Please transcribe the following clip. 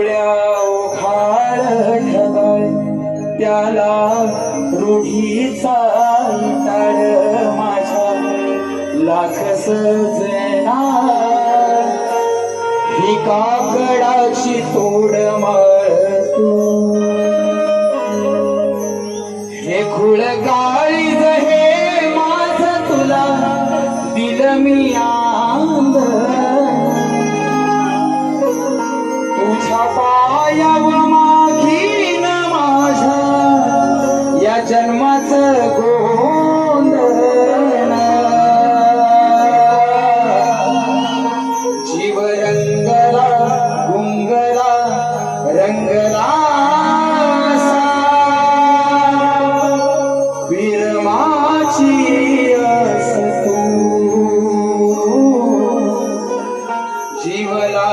मावळ्या ओघाळ ढगाळ त्याला रूढीचा ताळ माझ्या लाख ही काकडाची तोड मारतो. हे खुळ गाळी हे माझ तुला दिल मी जन्माच गोंधळ. जीव रंगला गुंगला रंगला विरमाची असतो. जीव ला